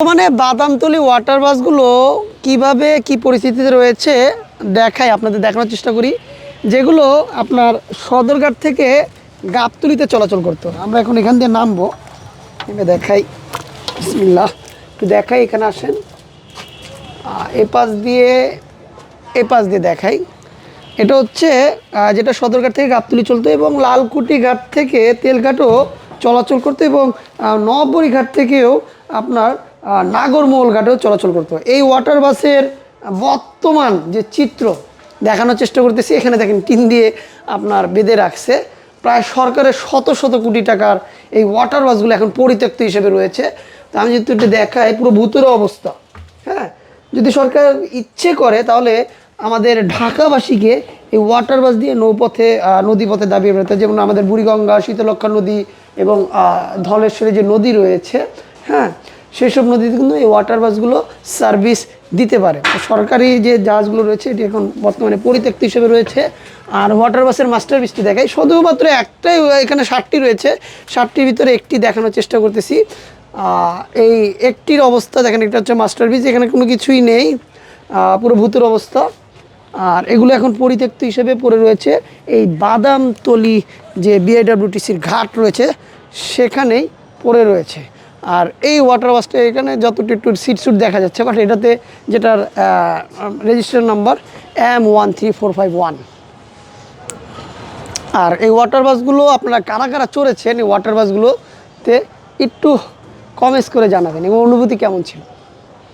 মানে বাদামতলি ওয়াটার বাসগুলো কীভাবে কি পরিস্থিতিতে রয়েছে দেখাই আপনাদের দেখানোর চেষ্টা করি। যেগুলো আপনার সদরঘাট থেকে গাবতুলিতে চলাচল করতো। আমরা এখন এখান দিয়ে নামবো। নেমে দেখাই। বিসমিল্লাহ। একটু দেখাই এখানে আসেন। এ পাশ দিয়ে এ পাশ দিয়ে দেখাই। এটা হচ্ছে যেটা সদরঘাট থেকে গাবতুলি চলতো এবং লালকুটি ঘাট থেকে তেলঘাটও চলাচল করতো এবং আহ, নববরী ঘাট থেকেও আপনার নাগরমোহল ঘাটেও চলাচল করতে হয়। এই ওয়াটার বাসের বর্তমান যে চিত্র দেখানোর চেষ্টা করতেছি, এখানে দেখেন টিন দিয়ে আপনার বেঁধে রাখছে। প্রায় সরকারের শত শত কোটি টাকার এই ওয়াটার বাসগুলো এখন পরিত্যক্ত হিসেবে রয়েছে। তা আমি যদি একটু দেখাই, পুরো ভূতের অবস্থা। হ্যাঁ? যদি সরকার ইচ্ছে করে, তাহলে আমাদের ঢাকাবাসীকে এই ওয়াটার বাস দিয়ে নৌপথে নদীপথে দাবিয়ে বেরোতে যেমন আমাদের বুড়িগঙ্গা শীতলক্ষা নদী এবং ধলেশ্বরী যে নদী রয়েছে হ্যাঁ? সেসব নদীতে কিন্তু এই ওয়াটার বাসগুলো সার্ভিস দিতে পারে। সরকারি যে জাহাজগুলো রয়েছে, এটি এখন বর্তমানে পরিত্যক্ত হিসেবে রয়েছে। আর ওয়াটার বাসের মাস্টার পিসটি দেখাই। শুধুমাত্র একটাই, এখানে ষাটটি রয়েছে। ষাটটির ভিতরে একটি দেখানোর চেষ্টা করতেছি। এই একটির অবস্থা দেখেন, এটা হচ্ছে মাস্টার পিস এখানে কোনো কিছুই নেই। পুরো ভূতের অবস্থা। আর এগুলো এখন পরিত্যক্ত হিসেবে পড়ে রয়েছে। এই বাদামতলি যে বিআইডাব্লিউটিসির ঘাট রয়েছে, সেখানেই পড়ে রয়েছে। আর এই ওয়াটার ওয়াশটা এখানে যতটুকু একটু সিট সুট দেখা যাচ্ছে বাট এটাতে যেটার register number M one three four five one আর এই ওয়াটার বাসগুলো আপনারা কারা কারা চড়েছেন, এই ওয়াটার বাসগুলোতে একটু কমেন্টস করে জানাবেন, এবং অনুভূতি কেমন ছিল?